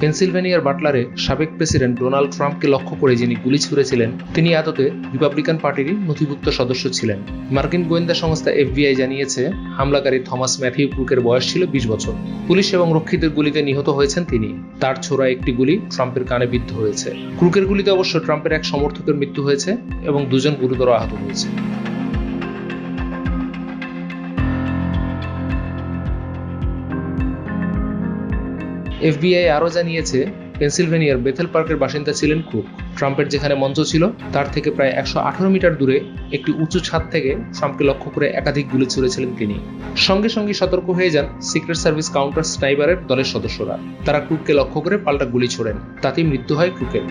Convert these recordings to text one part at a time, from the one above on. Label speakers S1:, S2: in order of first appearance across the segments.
S1: পেনসিলভেনিয়ার বাটলারে সাবেক president Donald ট্রাম্পকে লক্ষ্য করে যিনি গুলি ছুড়েছিলেন, তিনি আদতে রিপাবলিকান পার্টিরই নথিভুক্ত সদস্য ছিলেন। মার্কিন গোয়েন্দা সংস্থা এফবিআই জানিয়েছে, হামলাকারী থমাস ম্যাথিউ ক্রুকের বয়স ছিল বিশ বছর। পুলিশ এবং রক্ষীদের গুলিতে নিহত হয়েছেন তিনি। তার ছোড়া একটি গুলি ট্রাম্পের কানে বিদ্ধ হয়েছে। ক্রুকের গুলিতে অবশ্য ট্রাম্পের এক সমর্থকের মৃত্যু হয়েছে এবং দুজন গুরুতর আহত হয়েছে। এফবিআই আরও জানিয়েছে, পেনসিলভেনিয়ার বেথেল পার্কের বাসিন্দা ছিলেন কুক। ট্রাম্পের যেখানে মঞ্চ ছিল, তার থেকে প্রায় একশো আঠারো মিটার দূরে একটি উঁচু ছাদ থেকে ট্রাম্পকে লক্ষ্য করে একাধিক গুলি ছুড়েছিলেন তিনি। সঙ্গে সঙ্গে সতর্ক হয়ে যান সিক্রেট সার্ভিস কাউন্টার স্নাইপারের দলের সদস্যরা। তারা কুককে লক্ষ্য করে পাল্টা গুলি ছোড়েন, তাতেই মৃত্যু হয় ক্রুকের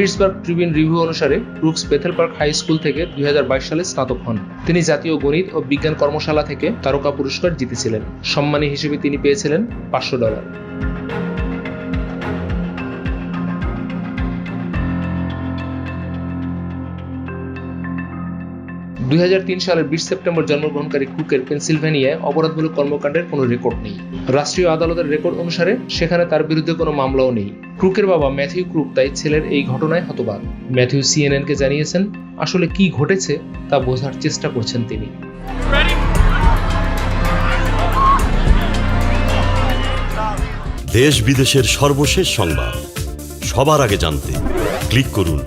S1: পিটসবার্গ ট্রিবিউন রিভিউ অনুসারে Brooks Bethel Park High School থেকে দুই হাজার বাইশ সালে স্নাতক হন। তিনি জাতীয় গণিত ও বিজ্ঞান কর্মশালা থেকে তারকা পুরস্কার জিতেছিলেন। সম্মানী হিসেবে তিনি পেয়েছিলেন পাঁচশো ডলার। দুই সালের বিশ সেপ্টেম্বর জন্মগ্রহণকারী কুকের পেনসিলভেনিয়ায় অপরাধমূলক কর্মকাণ্ডের কোনো রেকর্ড নেই। রাষ্ট্রীয় আদালতের রেকর্ড অনুসারে সেখানে তার বিরুদ্ধে কোনো মামলাও নেই। ক্রুকের বাবা ম্যাথিউ ক্রুক তাই ছেলের এই ঘটনায় হতবাক। ম্যাথিউ সিএনএনকে জানিয়েছেন, আসলে কি ঘটেছে তা বোঝার চেষ্টা করছেন তিনি।
S2: দেশ বিদেশের সর্বশেষ সংবাদ। সবার আগে জানতে ক্লিক করুন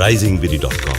S2: রাইজিং বিডি ডট কম।